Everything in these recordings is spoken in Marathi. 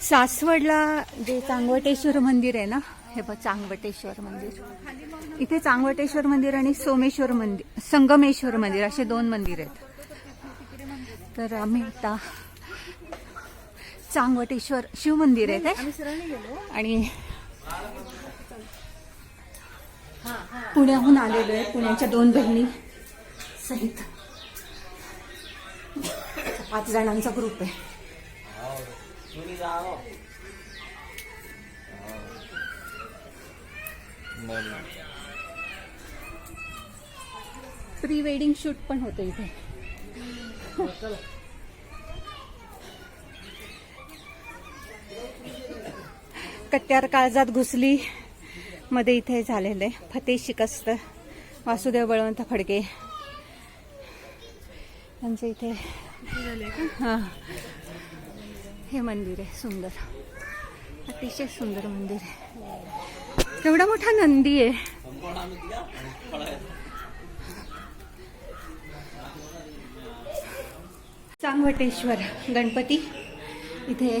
सासवडला जे चांगवटेश्वर मंदिर आहे ना हे बघ चांगवटेश्वर मंदिर. इथे चांगवटेश्वर मंदिर आणि सोमेश्वर मंदिर संगमेश्वर मंदिर असे दोन मंदिर आहेत. तर आम्ही आता चांगवटेश्वर शिव मंदिर आहे ते. आणि पुण्याहून आलेलो आहे पुण्याच्या दोन बहिणी सहित. पाच जणांचा ग्रुप आहे. प्री वेडिंग शूट पण होतं इथे. कट्यार काळजात घुसली. मध्ये इथे झालेलं. आहे फतेह शिकस्त. वासुदेव बळवंत फडके. यांचं इथे हां. हे मंदिर आहे सुंदर. अतिशय सुंदर मंदिर आहे. केवढा मोठा नंदी आहे. चांगवटेश्वर गणपती. इथे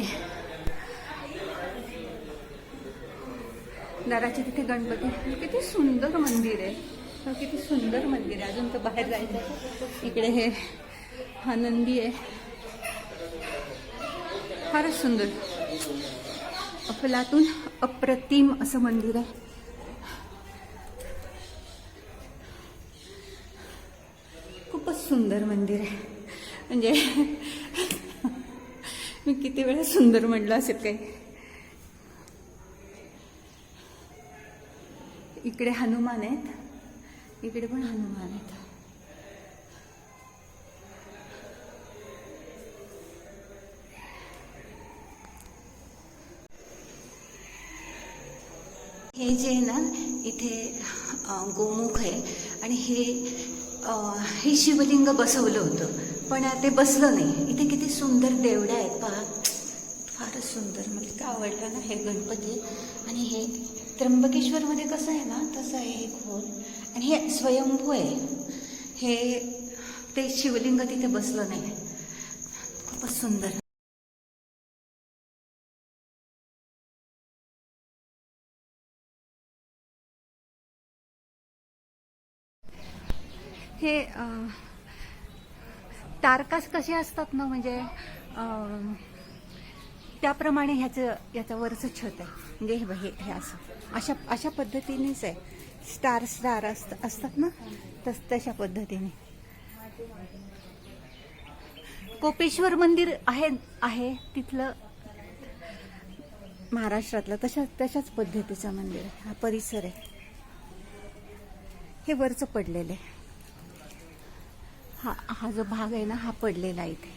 दाराचे तिथे गणपती. किती सुंदर मंदिर आहे. किती सुंदर मंदिर आहे. अजून तर बाहेर जायचं इकडे हे हा नंदी आहे. फारच सुंदर. अफलातून अप्रतिम असं मंदिर आहे. खूपच सुंदर मंदिर आहे. म्हणजे मी किती वेळा सुंदर म्हटलं असेल काही. इकडे हनुमान आहेत. इकडे पण हनुमान आहेत. हे जे आहे ना इथे गोमुख आहे. आणि हे हे शिवलिंग बसवलं होतं. पण ते बसलं नाही. इथे किती सुंदर देवड्या आहेत. पहा. फारच सुंदर. मला इतकं आवडलं ना हे गणपती. आणि हे त्र्यंबकेश्वरमध्ये कसं आहे ना तसं आहे हे खोल. आणि हे स्वयंभू आहे. हे ते शिवलिंग तिथे बसलं नाही. खूपच सुंदर. हे तारकास कसे असतात ना म्हणजे त्याप्रमाणे ह्याचं याचं वरचं छत आहे. म्हणजे हे हे हे असं. अशा अशा पद्धतीनेच आहे. स्टार स्टार असत असतात ना तस तशा पद्धतीने. कोपेश्वर मंदिर आहे आहे तिथलं महाराष्ट्रातलं तशा तशाच पद्धतीचं मंदिर आहे. हा परिसर आहे. हे वरचं पडलेलं आहे. हा हा जो भाग आहे ना हा पडलेला इथे.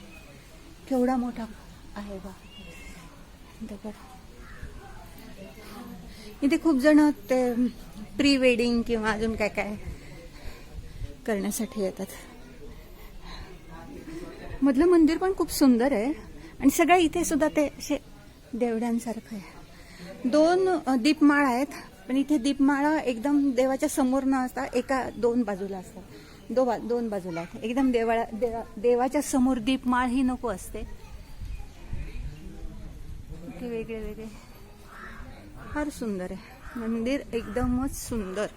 केवढा मोठा आहे बा. दगड इथे खूप जण ते प्री वेडिंग किंवा अजून काय काय करण्यासाठी येतात. मधलं मंदिर पण खूप सुंदर आहे. आणि सगळ्या इथे सुद्धा ते असे देवड्यांसारखं आहे. दोन दीपमाळा आहेत पण इथे दीपमाळा एकदम देवाच्या समोर न असता एका दोन बाजूला असतात. दो बा दोन बाजूला. एकदम देवाळा देवा देवाच्या समोर दीपमाळ ही नको असते. इथे वेगळे वेगळे. फार सुंदर आहे. मंदिर एकदमच सुंदर.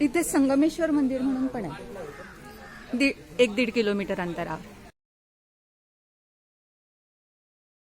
इथे संगमेश्वर मंदिर म्हणून पण आहे. दीड एक दीड किलोमीटर अंतरावर.